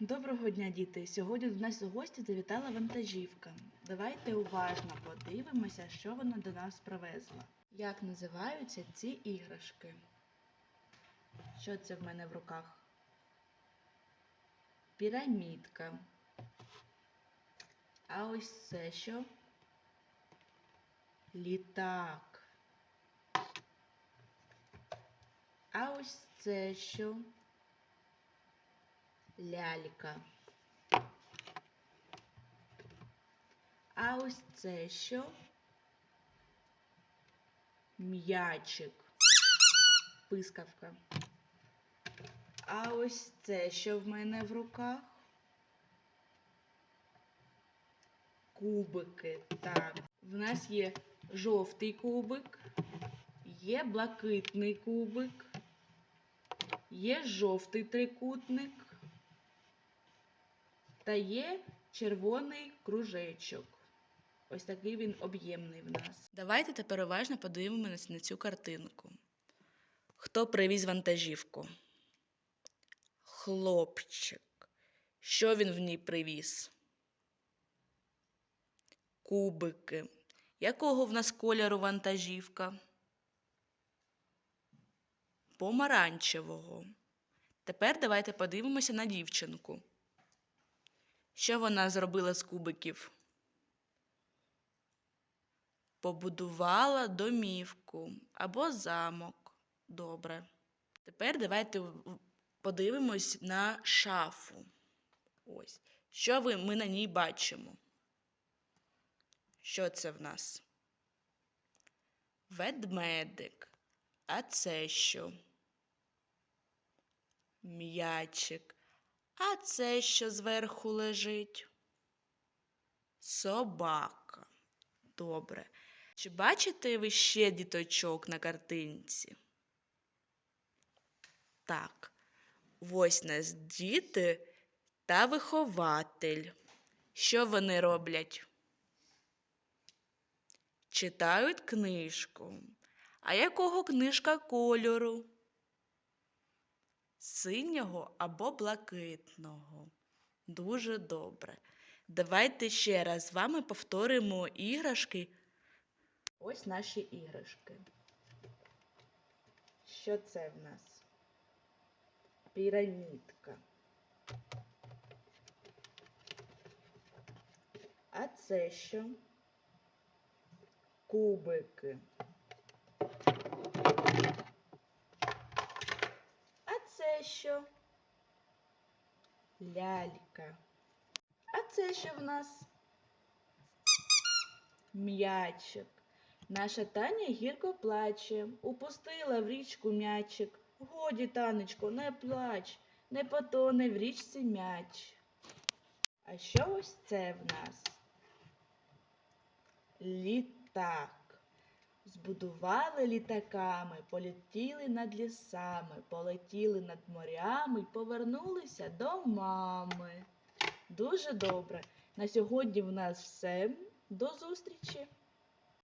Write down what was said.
Доброго дня, діти! Сьогодні до нас у гості завітала вантажівка. Давайте уважно подивимося, що вона до нас привезла. Як називаються ці іграшки? Що це в мене в руках? Пірамідка. А ось це що? Літак. А ось це що? Лялька. А ось це що? М'ячик. Пискавка. А ось це що в мене в руках? Кубики. Так. В нас є жовтий кубик, є блакитний кубик, є жовтий трикутник та є червоний кружечок. Ось такий він об'ємний в нас. Давайте тепер уважно подивимося на цю картинку. Хто привіз вантажівку? Хлопчик. Що він в ній привіз? Кубики. Якого в нас кольору вантажівка? Помаранчевого. Тепер давайте подивимося на дівчинку. Що вона зробила з кубиків? Побудувала домівку або замок. Добре. Тепер давайте подивимось на шафу. Ось. Що ви, ми на ній бачимо? Що це в нас? Ведмедик. А це що? М'ячик. А це що зверху лежить? Собака. Добре. Чи бачите ви ще діточок на картинці? Так. Ось нас діти та вихователь. Що вони роблять? Читають книжку. А якого книжка кольору? Синього або блакитного. Дуже добре. Давайте ще раз з вами повторимо іграшки. Ось наші іграшки. Що це в нас? Пірамідка. А це що? Кубики. А це що? Лялька. А це що в нас? М'ячик. Наша Таня гірко плаче, упустила в річку м'ячик. Годі, танечко, не плач, не потоне в річці м'яч. А що ось це в нас? Літак. Збудували літаками, полетіли над лісами, полетіли над морями повернулися до мами. Дуже добре. На сьогодні в нас все. До зустрічі!